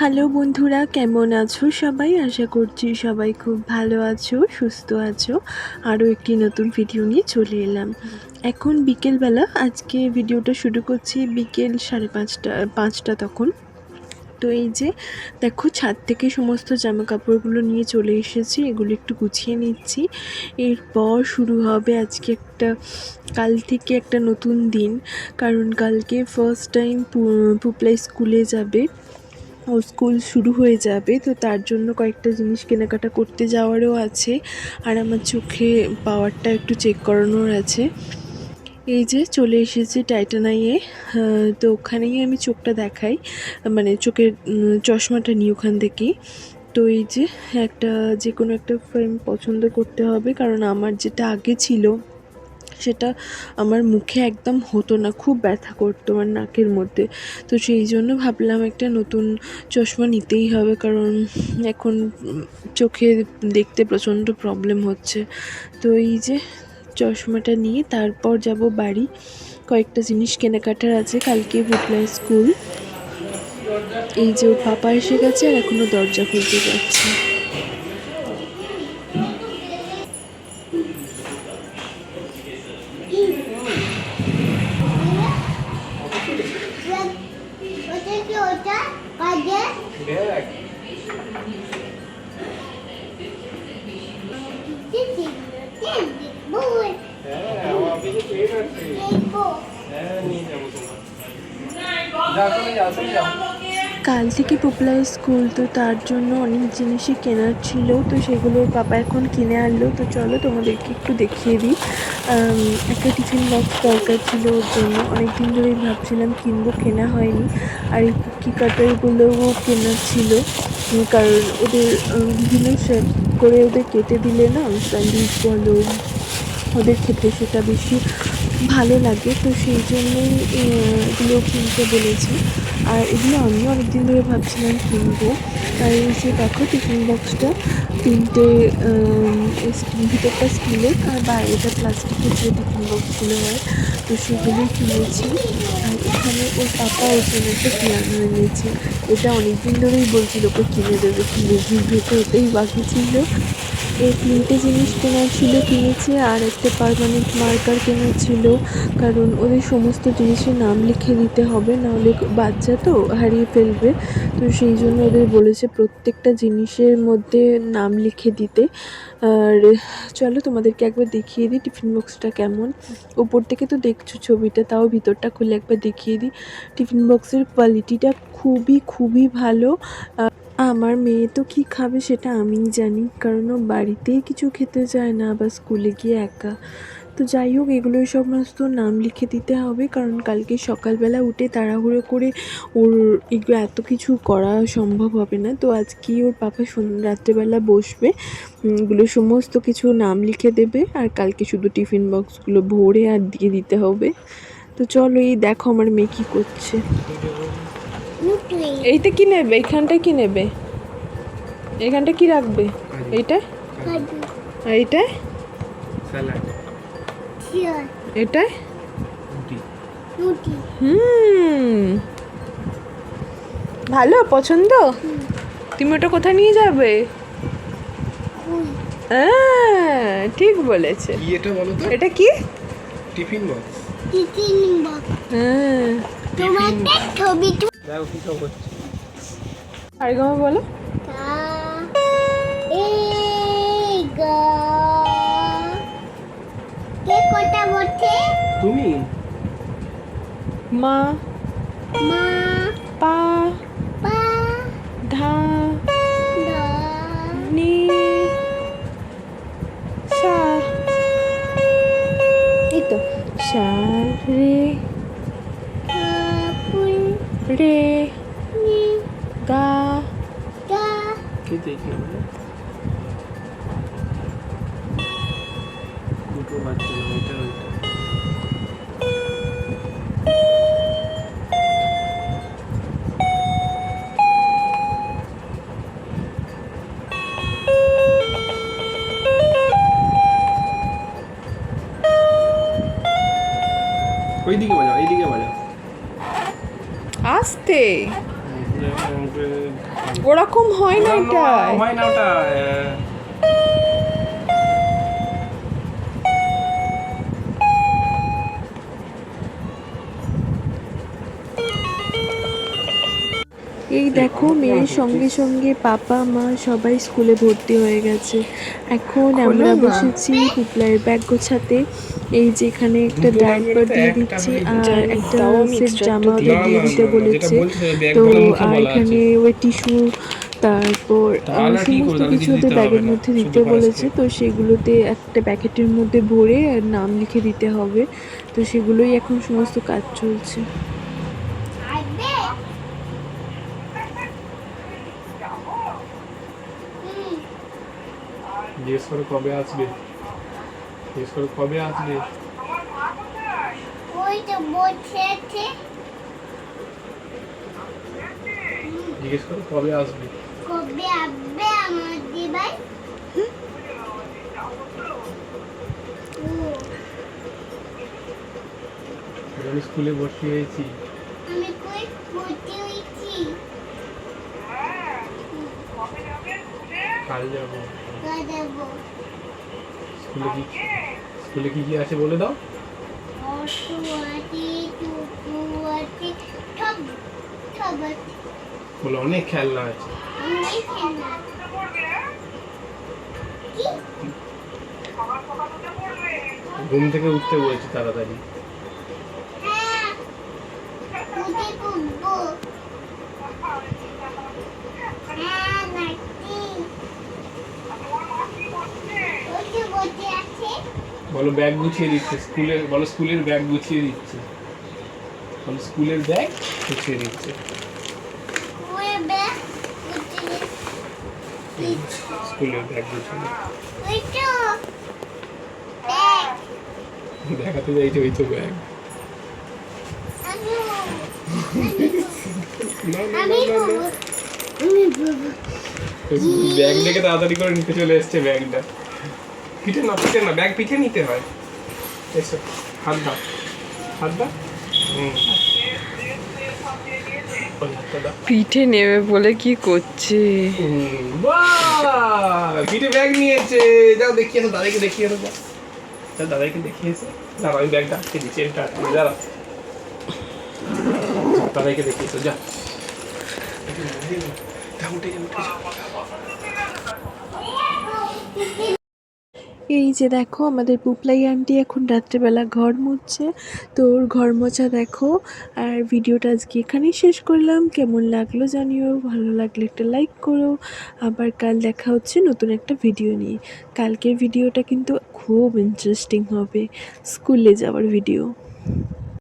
Hello বন্ধুরা, কেমন আছো সবাই? আশা করছি সবাই খুব ভালো আছো, সুস্থ আছো। আরও একটি নতুন ভিডিও নিয়ে চলে এলাম। এখন বিকেলবেলা, আজকে ভিডিওটা শুরু করছি বিকেল সাড়ে পাঁচটা পাঁচটা তখন। তো এই যে, দেখো ছাদ থেকে সমস্ত জামা কাপড়গুলো নিয়ে চলে এসেছি, এগুলো একটু গুছিয়ে নিচ্ছি। এরপর শুরু হবে আজকে একটা, কাল থেকে একটা নতুন দিন। কারণ কালকে ফার্স্ট টাইম পুপলাই স্কুলে যাবে। স্কুল শুরু হয়ে যাবে, তো তার জন্য কয়েকটা জিনিস কেনাকাটা করতে যাওয়ারও আছে। আর আমার চোখে পাওয়ারটা একটু চেক করানোর আছে। এই যে চলে এসেছি টাইটানাইয়ে তো ওখানেই আমি চোখটা দেখাই মানে চোখের চশমাটা নিই ওখান থেকেই তো এই যে একটা যে কোনো একটা ফ্রেম পছন্দ করতে হবে, কারণ আমার যেটা আগে ছিল সেটা আমার মুখে একদম হতো না, খুব ব্যথা করতো আমার নাকের মধ্যে। তো সেই জন্য ভাবলাম একটা নতুন চশমা নিতেই হবে, কারণ এখন চোখে দেখতে প্রচণ্ড প্রবলেম হচ্ছে। তো এই যে চশমাটা নিয়ে তারপর যাব বাড়ি। কয়েকটা জিনিস কেনাকাটার আছে, কালকে বুটলা স্কুল এই যে পাপা এসে গেছে আর এখনও দরজা খুলতে যাচ্ছে। কাল থেকে পপুলার স্কুল, তো তার জন্য অনেক জিনিসই কেনার ছিল, তো সেগুলো পাপা এখন কিনে আনলো। তো চলো তোমাদেরকে একটু দেখিয়ে দিই। একটা টিফিন বক্স দরকার ছিল ওর জন্য। অনেক দিন ধরেই ভাবছিলাম কিনবো, কেনা হয়নি। আর এই কুকি কাটারগুলোও কেনার ছিল। কারণ ওদের বিভিন্ন করে ওদের কেটে দিলে না স্যান্ডউইচ বলো, ওদের ক্ষেত্রে সেটা বেশি ভালো লাগে। তো সেই জন্যই এগুলো কিনতে বলেছি। আর এগুলো আমিও অনেকদিন ধরে ভাবছিলাম কিনবো। আর এই যে দেখো টিফিন বক্সটা, তিনটে ভিতরটা স্টিলের আর বাইরেটা প্লাস্টিকের যে টিফিন বক্সগুলো হয়, তো সেগুলোই কিনেছি। এখানে ওর পাপা ওর জন্য একটা পিয়ানো এনেছে এটা অনেকদিন ধরেই বলছিল, ওকে কিনে দেবে, কিনে দিবে। তো এটাই বাকি ছিল। এই তিনটে জিনিস কেনার ছিল কিনেছে, আর একটা পারমানেন্ট মার্কার কেনার ছিল কারণ ওদের সমস্ত জিনিসের নাম লিখে দিতে হবে, নাহলে বাচ্চা তো হারিয়ে ফেলবে। তো সেই জন্য ওদের বলেছে প্রত্যেকটা জিনিসের মধ্যে নাম লিখে দিতে। আর চলো তোমাদেরকে একবার দেখিয়ে দিই টিফিন বক্সটা কেমন। ওপর থেকে তো দেখছ ছবিটা, তাও ভিতরটা খুলে একবার দেখিয়ে দিই। টিফিন বক্সের কোয়ালিটিটা খুবই খুবই ভালো। আমার মেয়ে তো কী খাবে সেটা আমিই জানি, কারণ ও বাড়িতেই কিছু খেতে চায় না বা স্কুলে গিয়ে একা। তো যাই হোক, এগুলোই সমস্ত নাম লিখে দিতে হবে, কারণ কালকে সকালবেলা উঠে তাড়াহুড়ো করে ওর এগুলো এত কিছু করা সম্ভব হবে না। তো আজকেই ওর পাপা রাত্রেবেলা বসবে এগুলো সমস্ত কিছু নাম লিখে দেবে, আর কালকে শুধু টিফিন বক্সগুলো ভরে আর দিয়ে দিতে হবে। তো চলো এই দেখো আমার মেয়ে কী করছে। এইটা কি নেবে? এইখানটা কি নেবে? এইখানটা কি রাখবে? এইটা? আর নুটি হুম। ভালো? পছন্দ? তুমি ওটা কোথায় নিয়ে যাবে? হ্যাঁ ঠিক বলেছে। এটা বলো তো? এটা কি? Tiffin box. Tiffin box. হ্যাঁ। তোমার ছবি দেখো কি সব হচ্ছে আর গো বলো। তুমি? মা। মা। পা। পা। ধা। দা নি। সা। এই তো। সা রে। রে। কে দেখে বলো দুটো বাচ্চা এটা ওইটা। ওইদিকে বাজাও এইদিকে বাজাও। আস্তে। ওরকম হয় না এটা হয় না ওটা দেখো মেয়ের সঙ্গে সঙ্গে পাপা মা সবাই স্কুলে ভর্তি হয়ে গেছে। এখন আমরা বসেছি পুপলাইয়ের ব্যাগ গোছাতে। এই যে এখানে একটা তো দিয়ে দিচ্ছি আর একটা সেট জামা ওদের দিয়ে দিতে বলেছে। তো আর এখানে ওই টিস্যু তারপর? সমস্ত কিছু ওদের ব্যাগের মধ্যে দিতে বলেছে। তো সেগুলোতে একটা প্যাকেটের মধ্যে ভরে আর নাম লিখে দিতে হবে। তো সেগুলোই এখন সমস্ত কাজ চলছে আসবে হুম জিজ্ঞেস করে কবে আসবে জিজ্ঞেস করে কবে আসবে জিজ্ঞেস করে কবে আসবে কবে আসবে আমার দিবাই আমি স্কুলে ভর্তি হয়েছি আমি কই ভর্তি হয়েছি কাল যাব স্কুলে কি স্কুলে কি কি আছে বলে দাও? বলে অনেক খেলনা আছে। ঘুম থেকে উঠতে বলেছি তাড়াতাড়ি। হ্যাঁ উঠে কুব্বো হ্যাঁ নাকি ওই যে বসে আছে বলো ব্যাগ গুছিয়ে দিচ্ছে স্কুলের বলো স্কুলের ব্যাগ গুছিয়ে দিচ্ছে। বলো স্কুলের ব্যাগ গুছিয়ে দিচ্ছে। স্কুলের ব্যাগ গুছিয়ে দেখাতে চাইছে ওই তো ব্যাগ ব্যাগ দেখে তাড়াতাড়ি করে নিতে চলে এসছে ব্যাগটা পিঠে না পিঠে না ব্যাগ পিঠে নিতে হয়। এসো হাত দাও হাত দাও। পিঠে নেবে বলে কি করছে! পিঠে ব্যাগ নিয়েছে। যাও দেখিয়ে তো দাদাকে দেখিয়ে তো যাও দাদাকে দেখিয়েছে। দাঁড়া আমি ব্যাগটা আটকে দিচ্ছি এটা আটকে দাঁড়া দাদাকে দেখিয়েছো যা। যা, উঠে। এই যে দেখো, আমাদের পুপলাই আন্টি এখন রাত্রেবেলা ঘর মুচ্ছে তো ওর ঘর মোছা দেখো, আর ভিডিওটা আজকে এখানেই শেষ করলাম। কেমন লাগল জানিও, ভালো লাগলে একটা লাইক করো। আবার কাল দেখা হচ্ছে নতুন একটা ভিডিও নিয়ে। কালকের ভিডিওটা কিন্তু খুব ইন্টারেস্টিং হবে, স্কুলে যাওয়ার ভিডিও